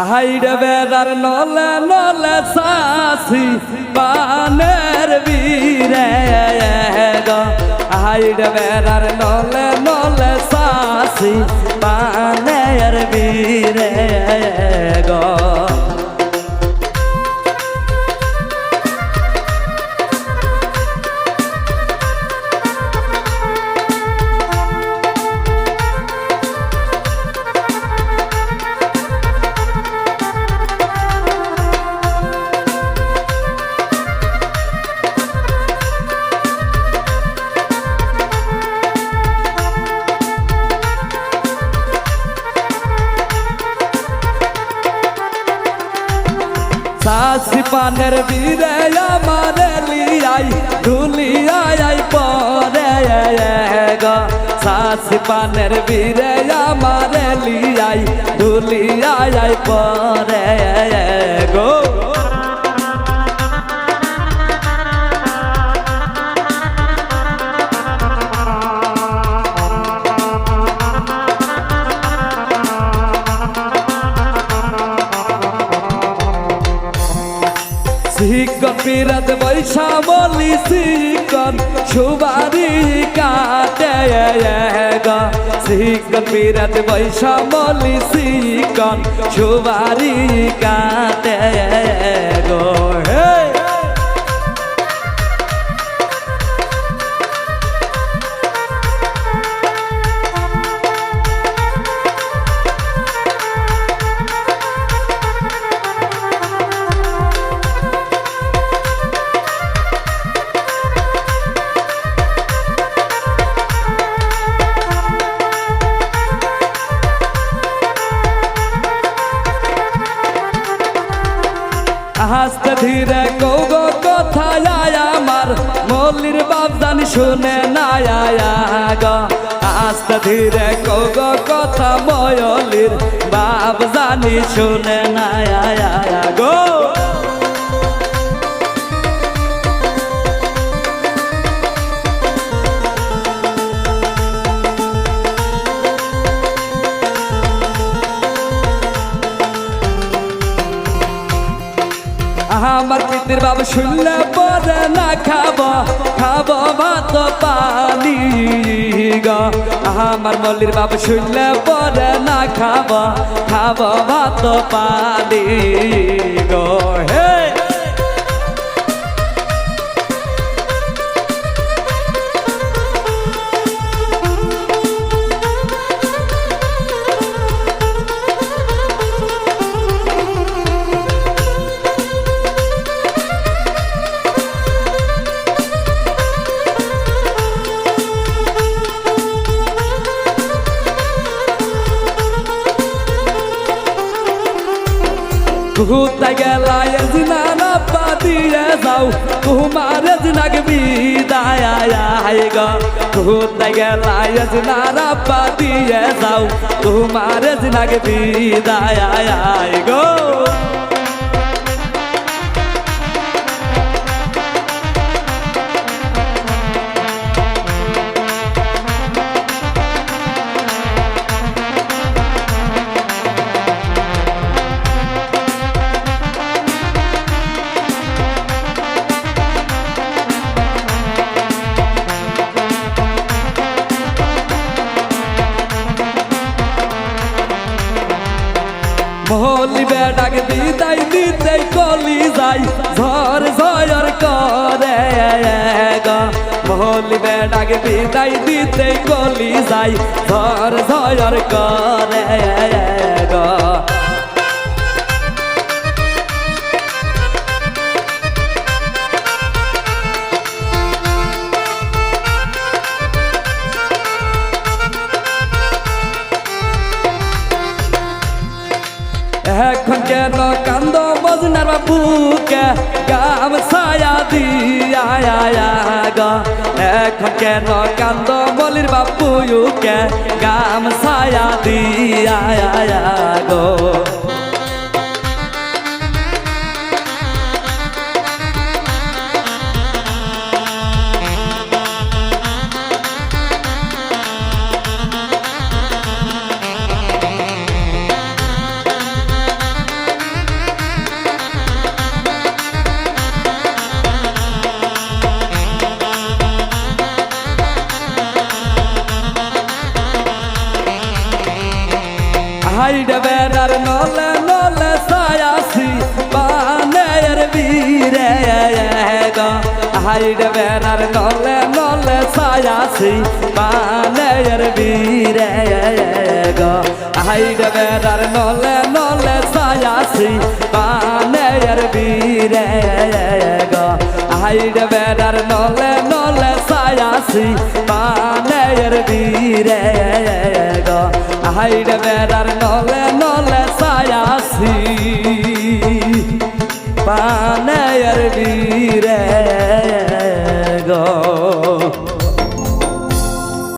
হাইডে বেড়ার নলে নলে সাসি পানের বীরে হাইডে বেড়ার নলে নলে সাসি পানের বীরে সাসি পানের বীরে আমার লিয়াই ধুলিয়াই পরে গ সিপানের পানের বীরে আমার লিয়াই ধুলিয়াই পরে গো শিকন পিরত বৈশা বলি শিকন সুবারি কাটে গা শিকন পিরত বৈশা বলি শিকন সুবারি কাটে গো হাসতে ধীরে কৌগো কথা আমার। মল্লির বাপ জানি শুনে না গো আস্তে ধীরে কৌগো কথা ময়লির বাপ জানি শুনে না গো আমার পিতির বাবু শুনলে পরে না খাব খাব ভাত, পানি গো। আমার মল্লির বাবু শুনলে পরে না খাব খাব ভাত, পানি ঘুরতে গেলায় জিনানা পাদিয়ে যাও। তোমার জিনাকে বিদায় গো। ঘুরতে গেলায় জিনানা পাদিয়ে যাও। তোমার জিনাকে বিদায় গো। মহলি বেডাকে দিদাই দিতে কলি যাই ঝড় ঝড় করে এখন কেন কান্দ বজনার বাবুকে গাম ছায়া দিয়া গা এখন কেন কান্দ বলির বাবুকে গাম সায়া দিয়া গো। হাইডে বেড়ার নলে নলে সায়াসি বানের বীরে হাইডে বেড়ার নলে নলে সায়াসি বানের বীরে হাইডে বেড়ার নলে নলে সায়াসি বানের বীরে হাইডে বেড়ার নলে নলে সায়াসি বানের বীরে হাইডে বেড়ার নলে নলে